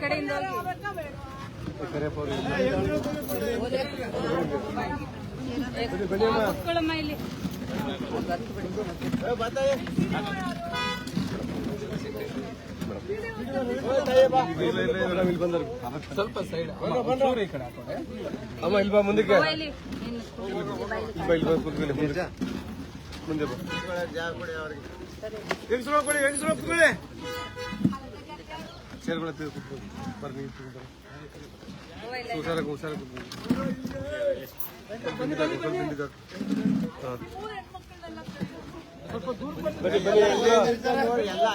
ಕಡೆಯಿಂದ? ಕುತ್ಕೊಳ್ಳಮ್ಮ ಇಲ್ಲಿ ಸ್ವಲ್ಪ ಸೈಡ್ ಅಮ್ಮ ಇಲ್ಲಿ ಬಾ ಮುಂದಕ್ಕೆ ಹೋಗು ಇಲ್ಲಿ ನೀನು ಕೂತ್ಕೊ, ಇಲ್ಲಿ. ಇಲ್ಲಿ ಬಾ ಇಲ್ಲಿ ಬಾ ಕೂತ್ಕೊಳ್ಳಿ ಮುಂದೆ ಮುಂದೆ ಬಾ ಹೆಂಗಸ್ರು ಕೊಡಿ ಹೆಂಗಸ್ರು ಕೂತ್ಕೊಳ್ಳಿ ಚೇರ್ಗಳ ಕೂತ್ಕೊಳ್ಳಿ ಬರ್ರಿ ನೀವು ಕೂತ್ಕೊಳ್ಳಿ. ಹುಷಾರಾಗಿ ಕೂತ್ಕೊಳ್ಳಿ ಸ್ವಲ್ಪ ದೂರ ಎಲ್ಲ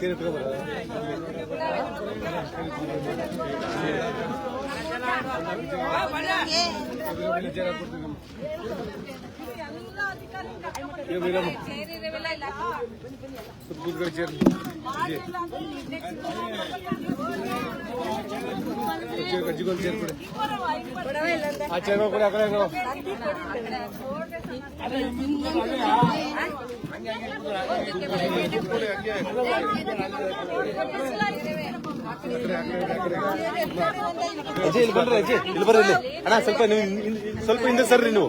ಚೇರ್ ಇರವೆಲ್ಲ ಇಲ್ಲ ಕೂತ್ಕೊಳ್ಳಿ ಇಲ್ಲ ಬರ್ರಿ ಅಜ್ಜಿ. ಇಲ್ಲಿ ಬರ್ರಿ ಅಣ್ಣ ಸ್ವಲ್ಪ ನೀವು ಸ್ವಲ್ಪ ಹಿಂದೆ ಸರ್ರಿ ನೀವು.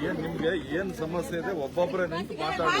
ಏನ್ ನಿಮ್ಗೆ ಏನ್ ಸಮಸ್ಯೆ ಇದೆ ಒಬ್ಬೊಬ್ಬರೇ ನಿಂತು ಮಾತಾಡಿ.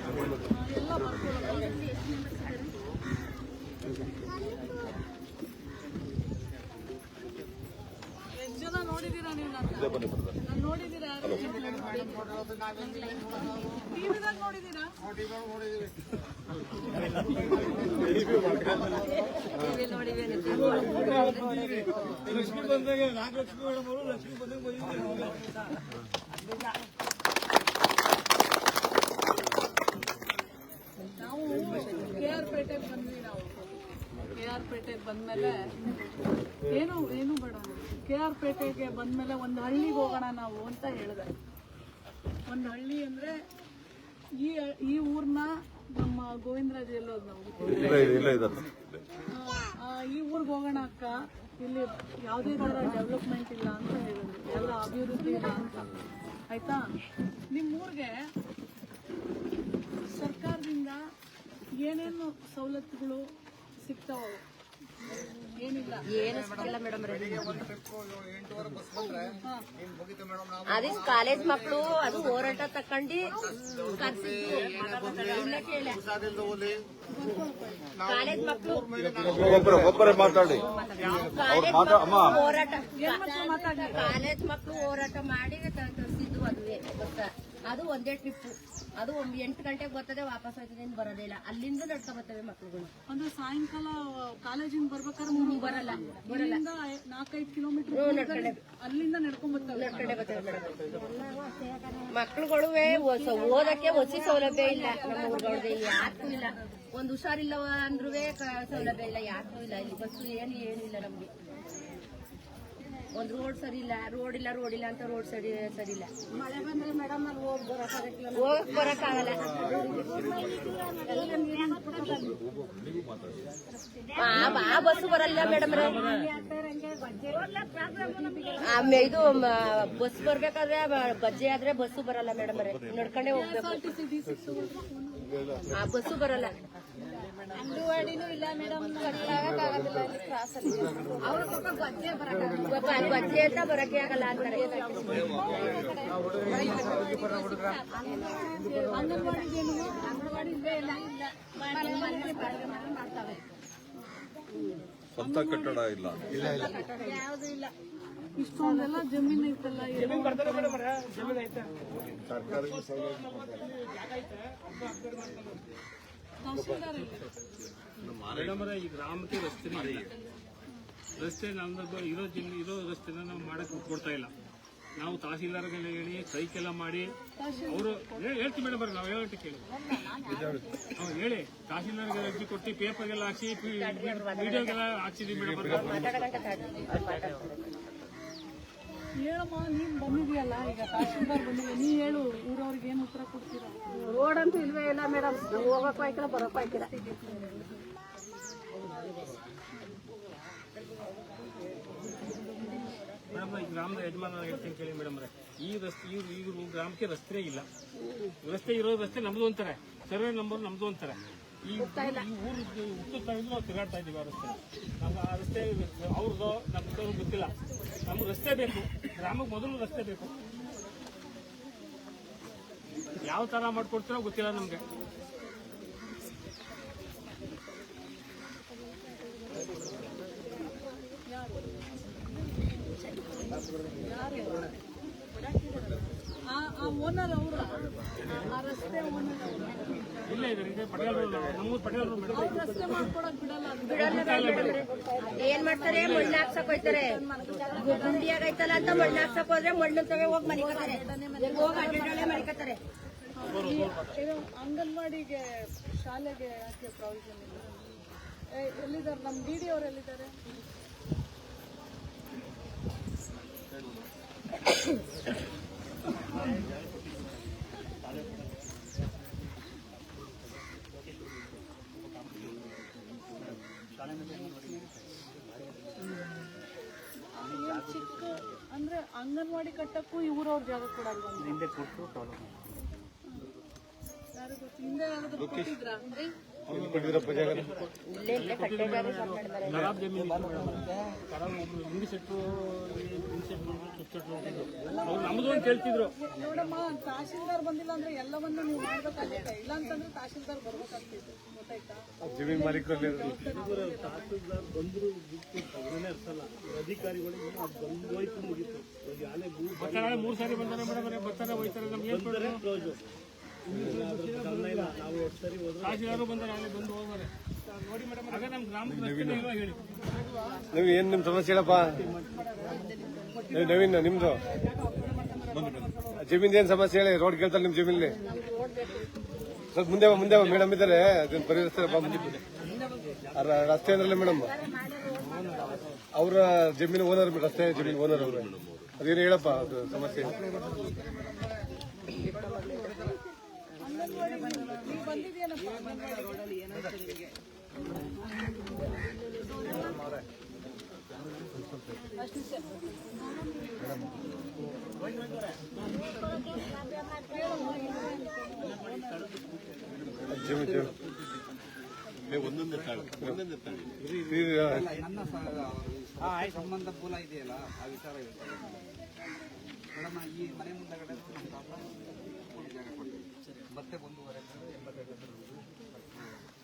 ಬನ್ನಿ ಬರ್ತಾರೆ ನಾನು ನೋಡಿದೀರಾ? ಲಕ್ಷ್ಮಿ ನೋಡಿದೀರಾ? ಅವರು ಲಕ್ಷ್ಮಿ ಬಂದಾಗ ಕೆ ಆರ್ ಪೇಟೆಗೆ ಬಂದ್ವಿ ನಾವು ಕೆ ಆರ್ ಪೇಟೆಗೆ ಬಂದ್ಮೇಲೆ ಏನು ಏನು ಬೇಡ. ಕೆ ಆರ್ ಪೇಟೆಗೆ ಬಂದ್ಮೇಲೆ ಒಂದು ಹಳ್ಳಿಗೆ ಹೋಗೋಣ ನಾವು ಅಂತ ಹೇಳಿದೆ. ಒಂದು ಹಳ್ಳಿ ಅಂದ್ರೆ ಈ ಈ ಊರ್ನ ನಮ್ಮ ಗೋವಿಂದರಾಜ್ ಎಲ್ಲೋದು ನಾವು? ಈ ಊರಿಗೆ ಹೋಗೋಣ ಅಕ್ಕ. ಇಲ್ಲಿ ಯಾವುದೇ ಥರ ಡೆವಲಪ್ಮೆಂಟ್ ಇಲ್ಲ ಅಂತ ಹೇಳಿದ್ರು. ಎಲ್ಲ ಅಭಿವೃದ್ಧಿ ಇಲ್ಲ ಅಂತ. ಆಯ್ತಾ? ನಿಮ್ಮ ಊರಿಗೆ ಸರ್ಕಾರದಿಂದ ಏನೇನು ಸವಲತ್ತುಗಳು ಸಿಗ್ತಾವ? ಅದೇ ಕಾಲೇಜ್ ಮಕ್ಕಳು ಅದು ಹೋರಾಟ ತಕೊಂಡಿ ಕಾಲೇಜ್ ಮಕ್ಕಳು ಒಬ್ಬರ ಒಬ್ಬರೇ ಮಾತಾಡಿ. ಹೋರಾಟ ಕಾಲೇಜ್ ಮಕ್ಕಳು ಹೋರಾಟ ಮಾಡಿ ತರಿಸಿದ್ದು ಅದುವೇ. ಗೊತ್ತಾ? ಅದು ಒಂದೇ ಟ್ರಿಪ್ ಅದು ಒಂದು ಎಂಟು ಗಂಟೆಗೆ ಬರ್ತದೆ ವಾಪಸ್ ಹೋಯ್ತದೆ ಇನ್ನು ಬರೋದೇ ಇಲ್ಲ. ಅಲ್ಲಿಂದ ನಡ್ಕೊ ಬರ್ತವೆ ಮಕ್ಳುಗಳು. ಅಂದ್ರೆ ಸಾಯಂಕಾಲ ಕಾಲೇಜಿಂದ ಬರ್ಬೇಕಾದ್ರೆ ಮೂರು ಬರಲ್ಲ. ಬರಲ್ಲ. ನಾಲ್ಕೈದು ಕಿಲೋಮೀಟರ್ ಅಲ್ಲಿಂದ ನಡ್ಕೊಂಡ್ ಬರ್ತಾವೆ ಮೇಡಮ್ ಮಕ್ಳುಗಳು ಓದಕ್ಕೆ ಒಸಿ ಸೌಲಭ್ಯ ಇಲ್ಲ. ನಮ್ಮ ಯಾಕೂ ಇಲ್ಲ. ಒಂದು ಹುಷಾರಿಲ್ಲವ ಅಂದ್ರೂ ಸೌಲಭ್ಯ ಇಲ್ಲ. ಯಾಕೂ ಇಲ್ಲ. ಇಲ್ಲಿ ಬಸ್ಸು ಏನು ಏನು ಇಲ್ಲ ನಮ್ಗೆ. ಒಂದ್ ರೋಡ್ ಸರಿ ಇಲ್ಲ ರೋಡ್ ಇಲ್ಲ ರೋಡ್ ಇಲ್ಲ ಅಂತ ರೋಡ್ ಸರಿ ಸರಿ ಇಲ್ಲ. ಮಳೆ ಬಂದ್ರೆ ಮೇಡಮ್ ಅಲ್ಲಿ ಹೋಗ್ ಹೋಗಕ್ ಬರೋಕ್ಕಾಗಲ್ಲ ಆ ಬಸ್ಸು ಬರಲ್ಲ ಮೇಡಮ್ ಇದು ಬಸ್ ಬರ್ಬೇಕಾದ್ರೆ ಬಜ್ಜೆ ಆದ್ರೆ ಬಸ್ಸು ಬರಲ್ಲ ಮೇಡಮ್ ನಡ್ಕೊಂಡೇ ಹೋಗ್ಬೇಕು. ಆ ಬಸ್ಸು ಬರಲ್ಲ. ಅಂಗನವಾಡಿನೂ ಇಲ್ಲ ಮೇಡಮ್ ಅವ್ರ ಪಾಪ ಬಜ್ಜೆ ಬರಕ್ಕೆ ಬಜ್ಜೆ ಅಂತ ಬರಕ್ಕೆ ಆಗಲ್ಲ ಅಂತಾರೆ. ಅಂಗನವಾಡಿ ಸ್ವಂತ ಕಟ್ಟಡ ಇಲ್ಲ. ಇಲ್ಲ ಇಲ್ಲ. ಇಷ್ಟೊಂದೆಲ್ಲ ಜಮೀನು ಐತಲ್ಲ ಏನೋ? ಸರ್ಕಾರಿ ತಹಸೀಲ್ದಾರ್ ಇಲ್ಲಿ. ಮೇಡಮ್ ಈ ಗ್ರಾಮಕ್ಕೆ ರಸ್ತೆ ಇಲ್ಲ. ರಸ್ತೆ ನಮ್ದು ಇರೋ ಜಿಲ್ಲೆ ಇರೋ ರಸ್ತೆನ ನಾವು ಮಾಡಕ್ ಕೊಡ್ತಾ ಇಲ್ಲ. ನಾವು ತಹಸೀಲ್ದಾರ್ಗೆಲ್ಲ ಹೇಳಿ ಸೈಕೆಲ್ಲ ಮಾಡಿ ಅವರು ಹೇಳ್ತೀವಿ ಮೇಡಮ್ ನಾವು ಹೇಳೋಟ್ಟು ಕೇಳಿ ಅವ್ರು ಹೇಳಿ. ತಹಸೀಲ್ದಾರ್ಗೆ ಅರ್ಜಿ ಕೊಟ್ಟು ಪೇಪರ್ಗೆಲ್ಲ ಹಾಕಿ ವಿಡಿಯೋಗೆಲ್ಲ ಹಾಕ್ಸಿದೀವಿ ಮೇಡಮ್ ಹೇಳಮ್ಮ ನೀನು ಬಂದಿದೆಯಲ್ಲ ಈಗ ತಹಸೀಲ್ದಾರ್ ಬಂದಿಲ್ಲ ನೀ ಹೇಳು ಊರವ್ರಿಗೆ ಏನು ಉತ್ತರ ಕೊಡ್ತೀರಾ? ರೋಡ್ ಅಂತೂ ಇಲ್ವೇ ಇಲ್ಲ ಮೇಡಮ್ ನಾವು ಹೋಗಕ್ಕೂ ಆಯ್ಕಿಲ್ಲ ಬರೋಕ್ಕೂ ಆಯ್ಕಿಲ್ಲ ಮೇಡಮ್ ಈ ಗ್ರಾಮದ ಯಜಮಾನ ಹೇಳ್ತೀನಿ ಕೇಳಿ ಮೇಡಮ್ ಈ ರಸ್ತೆ ಈ ಈ ಗ್ರಾಮಕ್ಕೆ ರಸ್ತೆ ಇಲ್ಲ. ರಸ್ತೆ ಇರೋ ರಸ್ತೆ ನಮ್ದು ಅಂತಾರೆ. ಸರ್ವೆ ನಂಬರ್ ನಮ್ದು ಅಂತಾರೆ. ಈ ಊರು ಹುಟ್ಟು ತಗೊಂಡು ನಾವು ತಿರುಗಾಡ್ತಾ ಇದೀವಿ ಆ ರಸ್ತೆ ನಮ್ಮ ಆ ರಸ್ತೆ ಅವ್ರದ್ದು ನಮ್ದು ಗೊತ್ತಿಲ್ಲ. ನಮ್ಗೆ ರಸ್ತೆ ಬೇಕು. ಗ್ರಾಮಕ್ಕೆ ಮೊದಲು ರಸ್ತೆ ಬೇಕು. ಯಾವ ತರ ಮಾಡ್ಕೊಡ್ತೀರೋ ಗೊತ್ತಿಲ್ಲ ನಮ್ಗೆ. ಆ ಆ ಓನರ್ ಅವರು. ಆ ರಸ್ತೆ ಓನರ್ ಏನ್ ಮಾಡ್ತಾರೆ? ಮಣ್ಣು ಹಾಕ್ಸಕ್ ಹೋಯ್ತಾರೆ. ಗುಂಡಿಯಾಗ ಅಂತ ಮಣ್ಣು ಹಾಕ್ಸಕ್ ಹೋದ್ರೆ ಮಣ್ಣು ತಗ ಹೋಗಿ ಮನಿಕತಾರೆ ಹೋಗಿ ಅಡ್ಡಾಡಳೆ ಮನಿಕತ್ತಾರೆ ಇದು ಅಂಗನವಾಡಿಗೆ ಶಾಲೆಗೆ ಪ್ರಾವಿಷನ್ ಎಲ್ಲಿದ್ದಾರೆ? ನಮ್ಮ ಡಿ ಡಿ ಅವ್ರು ಎಲ್ಲಿದ್ದಾರೆ? ಕಟ್ಟಕ್ಕೂ ಇವ್ರವ್ರ ಜಾಗ ಕೊಡಲ್ವಾ ಹಿಂದೆ ಯಾರು ಗೊತ್ತು ಹಿಂದೆ ಯಾರಾದ್ರೂ ಕೊಟ್ಟಿದ್ರಾ ಕೊಟ್ಟಿದ್ರಪ್ಪ ಖರಾಬ್ ಜಮೀನು ಖರಾಬ್ ಅವ್ರು ನಮ್ದು ಅಂತ ಹೇಳ್ತಿದ್ರು ನೋಡಮ್ಮ ತಹಶೀಲ್ದಾರ್ ಬಂದಿಲ್ಲ ಅಂದ್ರೆ ಎಲ್ಲವನ್ನೂ ನೀವು ಮಾಡ್ಬೇಕಾಗುತ್ತೆ ಇಲ್ಲ ಅಂತಂದ್ರೆ ತಹಶೀಲ್ದಾರ್ ಬರ್ಬೇಕಾಗ್ತಿತ್ತು ಗೊತ್ತಾಯ್ತಾ ಜಮೀನ್ ಮಾಲೀಕರಲ್ಲಿ ತಹಸೀಲ್ದಾರ್ ಬಂದ್ರು ಅಧಿಕಾರಿಗಳು ಬಂದು ಮುಗೀತು ಬರ್ತಾರೆ ಮೂರು ಸಾರಿ ಬಂದಾರೆ ಮೇಡಮ್ ಬರ್ತಾರೆ ಹೋಯ್ತಾರೆ ನಮ್ಗೆ ಏನ್ ನೀವು ಏನು ನಿಮ್ಮ ಸಮಸ್ಯೆ ಹೇಳಪ್ಪ? ನೀವು ನವೀನ್, ನಿಮ್ದು? ಜಮೀನ್ ಏನ್ ಸಮಸ್ಯೆ ಹೇಳಿ ರೋಡ್ ಕೇಳ್ತಾರೆ ನಿಮ್ ಜಮೀನಲ್ಲಿ ಸ್ವಲ್ಪ ಮುಂದೆ ಮುಂದೆ ಮೇಡಮ್ ಇದ್ದಾರೆ ಅದನ್ನ ಪರಿಹರಿಸ್ತಾರೆ ರಸ್ತೆ ಅಂದ್ರಲ್ಲ ಮೇಡಮ್ ಅವರ ಜಮೀನ್ ಓನರ್ ರಸ್ತೆ ಜಮೀನ್ ಓನರ್ ಅವರು. ಅದೇನು ಹೇಳಪ್ಪ ಅದು ಸಮಸ್ಯೆ? ಜಮೀನು ಇದು, ನನ್ನ ಸ- ಸಂಬಂಧ ಮೂಲ ಇದೆಯಲ್ಲ ಆ ವಿಚಾರ ಹೇಳ್ತಾರೆ ಮೇಡಮ್ ಈ ಮನೆ ಮುಂದಗಡೆ ನಮ್ಮ ಜಾಗ ಕೊಡ್ತೀವಿ. ಮತ್ತೆ ಒಂದೂವರೆ.